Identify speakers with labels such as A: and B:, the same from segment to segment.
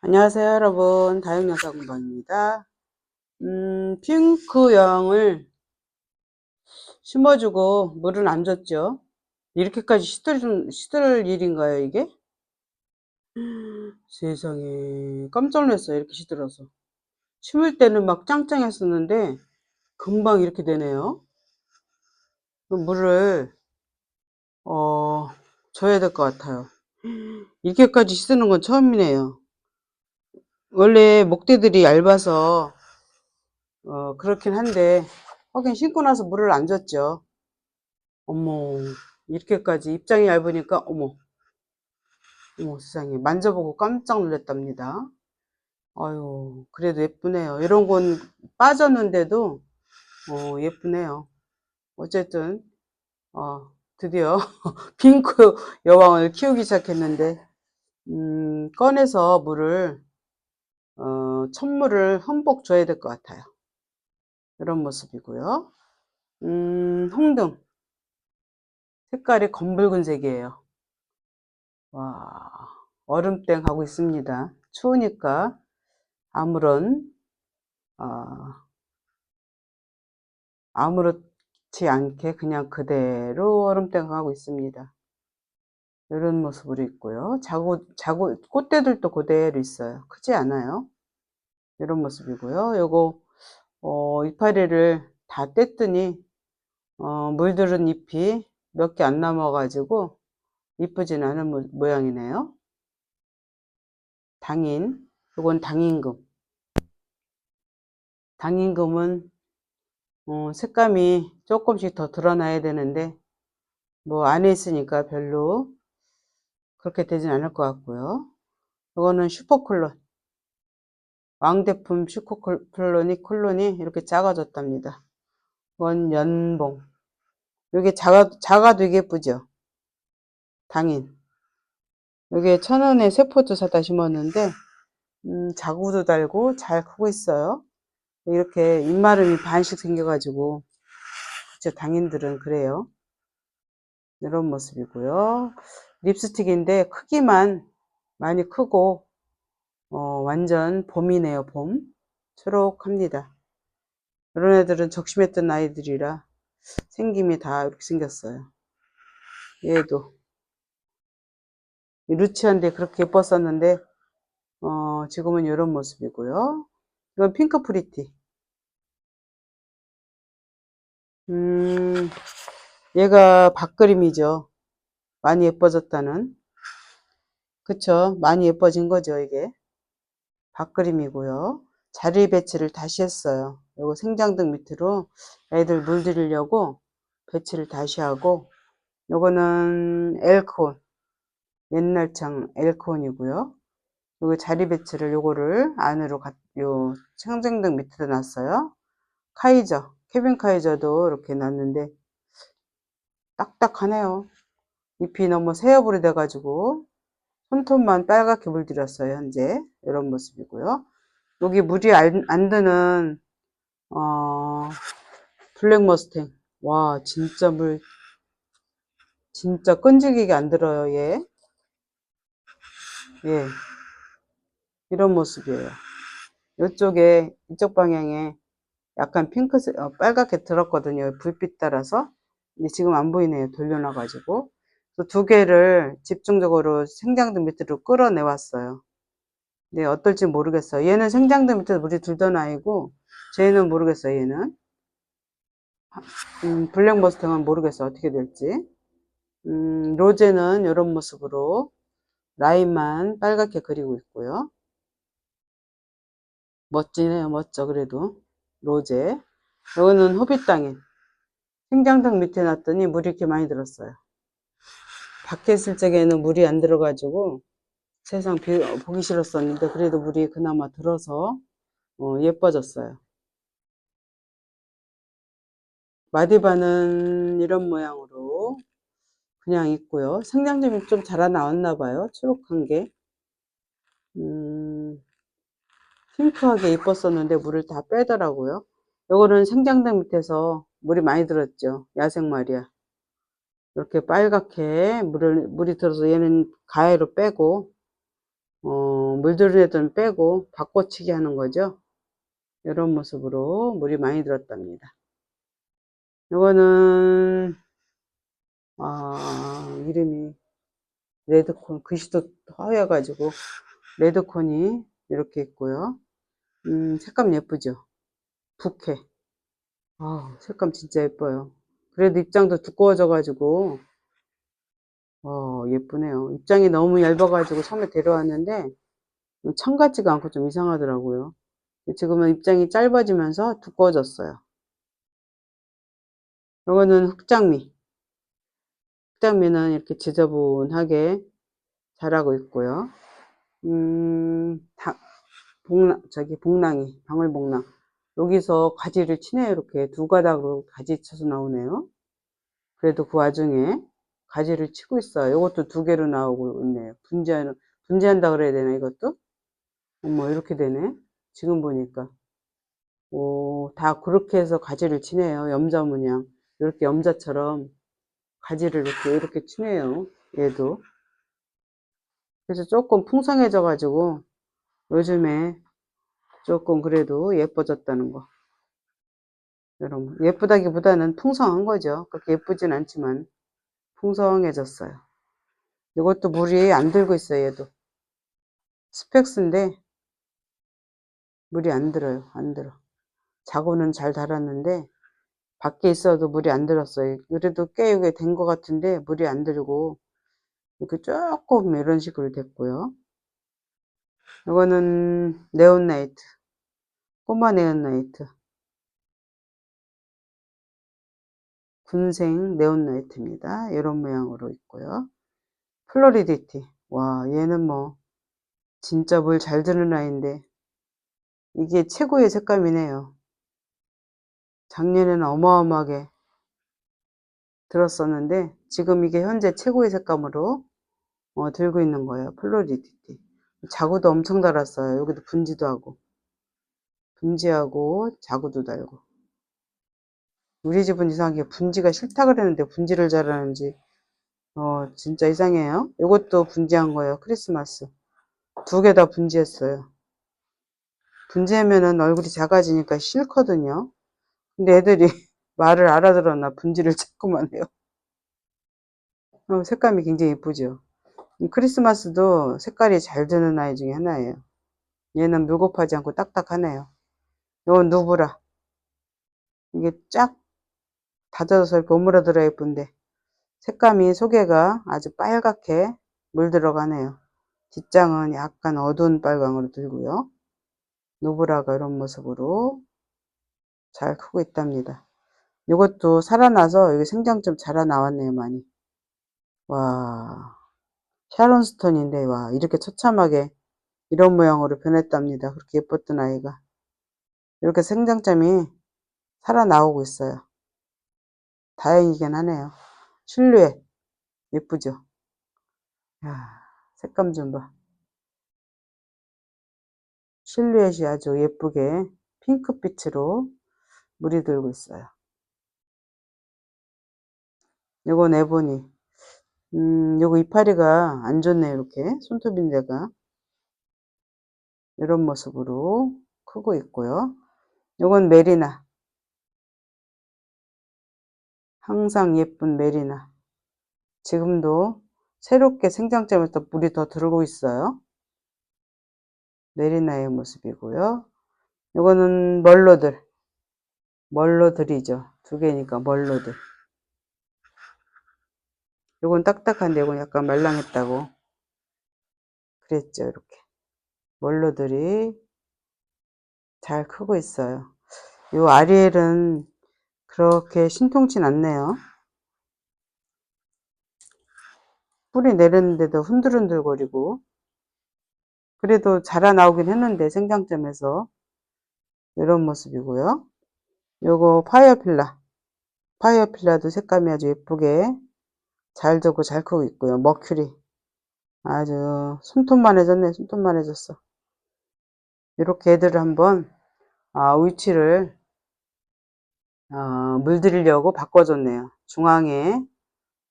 A: 안녕하세요 여러분. 다육영상 공방입니다. 음, 핑크영을 심어주고 물은 안 줬죠. 이렇게까지 시들, 시들 일인가요 이게? 세상에. 깜짝 놀랐어요 이렇게 시들어서. 심을 때는 막 짱짱했었는데 금방 이렇게 되네요. 물을 어, 줘야 될 것 같아요. 이렇게까지 시드는 건 처음이네요 원래 목대들이 얇아서 어 그렇긴 한데 하긴 신고 나서 물을 안 줬죠. 어머 이렇게까지 입장이 얇으니까 어머. 어머 세상에. 만져보고 깜짝 놀랐답니다. 아유 그래도 예쁘네요. 이런 건 빠졌는데도 어 예쁘네요. 어쨌든 어 드디어 핑크 여왕을 키우기 시작했는데 음 꺼내서 물을 어, 천물을 흠뻑 줘야 될 것 같아요. 이런 모습이고요. 음, 홍등. 색깔이 검붉은색이에요. 와, 얼음땡 하고 있습니다. 추우니까 아무런, 어, 아무렇지 않게 그냥 그대로 얼음땡 하고 있습니다. 이런 모습으로 있고요. 자구, 자구, 꽃대들도 그대로 있어요. 크지 않아요. 이런 모습이고요. 요거, 어, 이파리를 다 뗐더니, 어, 물들은 잎이 몇 개 안 남아가지고, 이쁘진 않은 모, 모양이네요. 당인. 요건 당인금. 당인금은, 어, 색감이 조금씩 더 드러나야 되는데, 뭐 안에 있으니까 별로 그렇게 되진 않을 것 같고요. 이거는 슈퍼클론. 왕대품 슈퍼클론이 콜론이 이렇게 작아졌답니다. 이건 연봉. 이게 작아, 작아 되게 예쁘죠? 당인. 이게 천 원에 세포도 사다 심었는데, 음, 자구도 달고 잘 크고 있어요. 이렇게 입마름이 반씩 생겨가지고, 그쵸, 당인들은 그래요. 이런 모습이고요. 립스틱인데 크기만 많이 크고 어, 완전 봄이네요 봄. 초록합니다. 이런 애들은 적심했던 아이들이라 생김이 다 이렇게 생겼어요. 얘도. 루치한데 그렇게 예뻤었는데 어, 지금은 이런 모습이고요. 이건 핑크 프리티. 음, 얘가 밥그림이죠 많이 예뻐졌다는. 그쵸? 많이 예뻐진 거죠 이게. 밥그림이고요. 자리 배치를 다시 했어요. 요거 생장등 밑으로 애들 물들이려고 배치를 다시 하고 요거는 엘콘 옛날 창 엘콘이고요. 요거 자리 배치를 요거를 안으로 가, 요 생장등 밑에다 놨어요. 카이저 케빈 카이저도 이렇게 놨는데 딱딱하네요 잎이 너무 새어불이 돼가지고 손톱만 빨갛게 물들였어요 현재. 이런 모습이고요. 여기 물이 안, 안 드는 어, 블랙 머스탱. 와 진짜 물 진짜 끈질기게 안 들어요 얘. 예. 이런 모습이에요. 이쪽에 이쪽 방향에 약간 핑크색 어, 빨갛게 들었거든요 불빛 따라서. 근데 지금 안 보이네요 돌려놔 가지고 두 개를 집중적으로 생장등 밑으로 끌어내 왔어요. 네, 어떨지 모르겠어요. 얘는 생장등 밑에서 물이 들던 아이고, 쟤는 모르겠어요, 얘는. 음, 블랙 머스탱은 모르겠어요. 어떻게 될지. 음, 로제는 이런 모습으로 라인만 빨갛게 그리고 있고요. 멋지네요. 멋져, 그래도. 로제. 이거는 호빗땅에 생장등 밑에 놨더니 물이 이렇게 많이 들었어요. 밖에 있을 적에는 물이 안 들어가지고 세상 보기 싫었었는데 그래도 물이 그나마 들어서 어, 예뻐졌어요. 마디바는 이런 모양으로 그냥 있고요. 생장점이 좀 자라 나왔나 봐요. 초록한 게. 음, 핑크하게 이뻤었는데 물을 다 빼더라고요. 요거는 생장등 밑에서 물이 많이 들었죠. 야생말이야. 이렇게 빨갛게 물을, 물이 들어서 얘는 가해로 빼고, 어, 물들은 애들은 빼고 바꿔치기 하는 거죠. 이런 모습으로 물이 많이 들었답니다. 이거는 아, 이름이 레드콘 글씨도 허여가지고 레드콘이 이렇게 있고요. 음, 색감 예쁘죠? 부케. 아, 색감 진짜 예뻐요. 그래도 입장도 두꺼워져가지고 어, 예쁘네요. 입장이 너무 얇아가지고 처음에 데려왔는데 청 같지가 않고 좀 이상하더라고요. 지금은 입장이 짧아지면서 두꺼워졌어요. 이거는 흑장미. 흑장미는 이렇게 지저분하게 자라고 있고요. 음, 다, 복랑, 저기 복랑이, 방울복랑. 여기서 가지를 치네요. 이렇게 두 가닥으로 가지 쳐서 나오네요. 그래도 그 와중에 가지를 치고 있어요. 이것도 두 개로 나오고 있네요. 분재하는, 분재한다 그래야 되나, 이것도? 어머, 이렇게 되네. 지금 보니까. 오, 다 그렇게 해서 가지를 치네요. 염자 문양. 이렇게 염자처럼 가지를 이렇게, 이렇게 치네요. 얘도. 그래서 조금 풍성해져가지고 요즘에 조금 그래도 예뻐졌다는 거. 여러분, 예쁘다기보다는 풍성한 거죠. 그렇게 예쁘진 않지만 풍성해졌어요. 이것도 물이 안 들고 있어요, 얘도. 스펙스인데 물이 안 들어요. 안 들어. 자고는 잘 달았는데 밖에 있어도 물이 안 들었어요. 그래도 꽤 이게 된 것 같은데 물이 안 들고 이렇게 조금 이런 식으로 됐고요. 이거는 네온나이트. 꼬마 네온나이트. 군생 네온나이트입니다. 이런 모양으로 있고요. 플로리디티. 와, 얘는 뭐, 진짜 물 잘 드는 아이인데, 이게 최고의 색감이네요. 작년에는 어마어마하게 들었었는데, 지금 이게 현재 최고의 색감으로 어, 들고 있는 거예요. 플로리디티. 자구도 엄청 달았어요. 여기도 분지도 하고. 분지하고 자구도 달고. 우리 집은 이상하게 분지가 싫다 그랬는데 분지를 잘하는지 어 진짜 이상해요. 이것도 분지한 거예요. 크리스마스. 두 개 다 분지했어요. 분지하면은 얼굴이 작아지니까 싫거든요. 근데 애들이 말을 알아들었나 분지를 자꾸만 해요. 어, 색감이 굉장히 예쁘죠. 크리스마스도 색깔이 잘 드는 아이 중에 하나예요. 얘는 물곱하지 않고 딱딱하네요. 이건 누브라. 이게 쫙 다져서 이렇게 오므라들어 예쁜데 색감이 속에가 아주 빨갛게 물들어가네요. 뒷장은 약간 어두운 빨강으로 들고요. 누브라가 이런 모습으로 잘 크고 있답니다. 이것도 살아나서 여기 생장 좀 자라 나왔네요, 많이. 와, 샤론스톤인데, 와, 이렇게 처참하게 이런 모양으로 변했답니다. 그렇게 예뻤던 아이가. 이렇게 생장점이 살아나오고 있어요. 다행이긴 하네요. 실루엣 예쁘죠? 야, 색감 좀 봐. 실루엣이 아주 예쁘게 핑크빛으로 물이 들고 있어요. 요건 에보니. 음, 요거 이파리가 안 좋네요. 이렇게 손톱인 데가 이런 모습으로 크고 있고요. 요건 메리나. 항상 예쁜 메리나. 지금도 새롭게 생장점에서 물이 더 들어오고 있어요. 메리나의 모습이고요. 이거는 멀로들. 멀로들이죠. 두 개니까 멀로들. 이건 딱딱한데 이건 약간 말랑했다고 그랬죠. 이렇게. 멀로들이 잘 크고 있어요. 이 아리엘은 그렇게 신통치 않네요. 뿌리 내렸는데도 흔들흔들거리고 그래도 자라 나오긴 했는데 생장점에서 이런 모습이고요. 요거 파이어필라 파이어필라도 색감이 아주 예쁘게 잘 되고 잘 크고 있고요. 머큐리 아주 손톱만 해졌네 손톱만 해졌어. 이렇게 애들을 한번 아, 위치를 어, 물들이려고 바꿔줬네요. 중앙에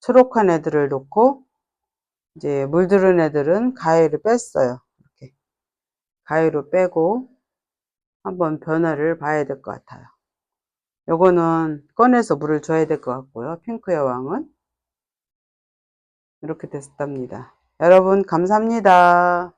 A: 초록한 애들을 놓고 이제 물들은 애들은 가해를 뺐어요. 가위로 빼고 한번 변화를 봐야 될 것 같아요. 요거는 꺼내서 물을 줘야 될 것 같고요. 핑크 여왕은 이렇게 됐답니다. 여러분 감사합니다.